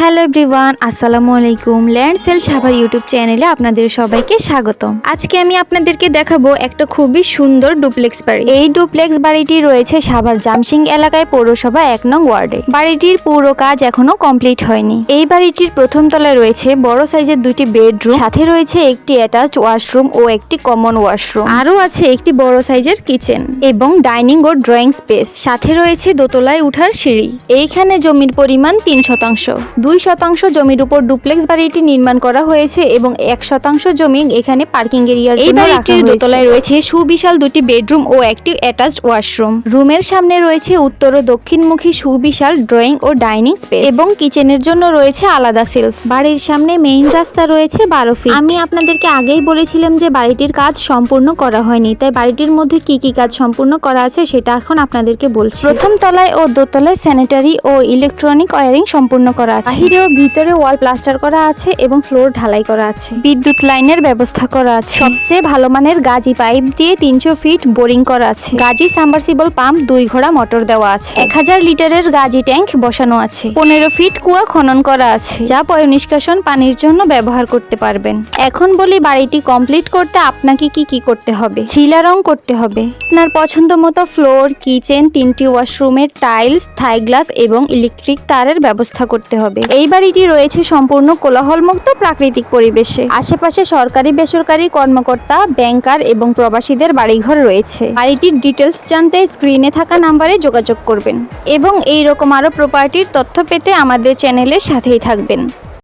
Hello everyone, আসসালামু আলাইকুম। Land sell Savar YouTube চ্যানেলে আপনাদের সবাইকে স্বাগতম। আজকে আমি আপনাদেরকে দেখাবো একটা খুবই সুন্দর ডুপ্লেক্স বাড়ি। এই ডুপ্লেক্স বাড়িটি রয়েছে সাভার জামসিং এলাকায় পৌরসভা এক নং ওয়ার্ডে। বাড়িটির পুরো কাজ এখনও কমপ্লিট হয়নি। এই বাড়িটির প্রথম তলায় রয়েছে বড় সাইজের দুটি বেডরুম, সাথে রয়েছে একটি অ্যাটাচড ওয়াশরুম ও একটি কমন ওয়াশরুম। আরও আছে একটি বড় সাইজের কিচেন এবং ডাইনিং ও ড্রয়িং স্পেস। সাথে রয়েছে দোতলায় উঠার সিঁড়ি। এইখানে জমির পরিমাণ তিন শতাংশ। দুই শতাংশ জমির উপর ডুপ্লেক্স বাড়িটি নির্মাণ করা হয়েছে এবং এক শতাংশ জমি এখানে পার্কিং এরিয়ার রাখা হয়েছে। দোতলায় রয়েছে সুবিশাল দুটি বেডরুম ও একটি অ্যাটাচড ওয়াশরুম। রুমের সামনে রয়েছে উত্তর ও দক্ষিণমুখী সুবিশাল ড্রয়িং ও ডাইনিং স্পেস এবং কিচেনের জন্য রয়েছে আলাদা সেলফ। বাড়ির সামনে মেইন রাস্তা রয়েছে বারো ফিট। আমি আপনাদেরকে আগেই বলেছিলাম যে বাড়িটির কাজ সম্পূর্ণ করা হয়নি তাই বাড়িটির মধ্যে কি কি কাজ সম্পূর্ণ করা আছে সেটা এখন আপনাদেরকে বলছি। প্রথম তলায় ও দোতলায় স্যানিটারি ও ইলেকট্রনিক ওয়ারিং সম্পূর্ণ করা আছে। বাহিরে ও ভিতরে ওয়াল প্লাস্টার করা আছে এবং ফ্লোর ঢালাই করা আছে। বিদ্যুৎ লাইনের ব্যবস্থা করা আছে। সবচেয়ে ভালো মানের গাজি পাইপ দিয়ে তিনশো ফিট বোরিং করা আছে। গাজি সাবমার্সিবল পাম্প, দুই ঘোড়া মোটর দেওয়া আছে। এক হাজার লিটারের গাজি ট্যাঙ্ক বসানো আছে। পনেরো ফিট কুয়া খনন করা আছে, যা পয় নিষ্কাশন পানির জন্য ব্যবহার করতে পারবেন। এখন বলি বাড়িটি কমপ্লিট করতে আপনাকে কি কি করতে হবে? ছিলা রং করতে হবে। আপনার পছন্দ মতো ফ্লোর, কিচেন, তিনটি ওয়াশরুমের টাইলস, থাই গ্লাস এবং ইলেকট্রিক তারের ব্যবস্থা করতে হবে। এই বাড়িটি রয়েছে সম্পূর্ণ কোলাহলমুক্ত প্রাকৃতিক পরিবেশে। আশেপাশে সরকারি, বেসরকারি কর্মকর্তা, ব্যাংকার এবং প্রবাসীদের বাড়িঘর রয়েছে। বাড়িটির ডিটেলস জানতে স্ক্রিনে থাকা নাম্বারে যোগাযোগ করবেন এবং এই রকম আরও প্রপার্টির তথ্য পেতে আমাদের চ্যানেলের সাথেই থাকবেন।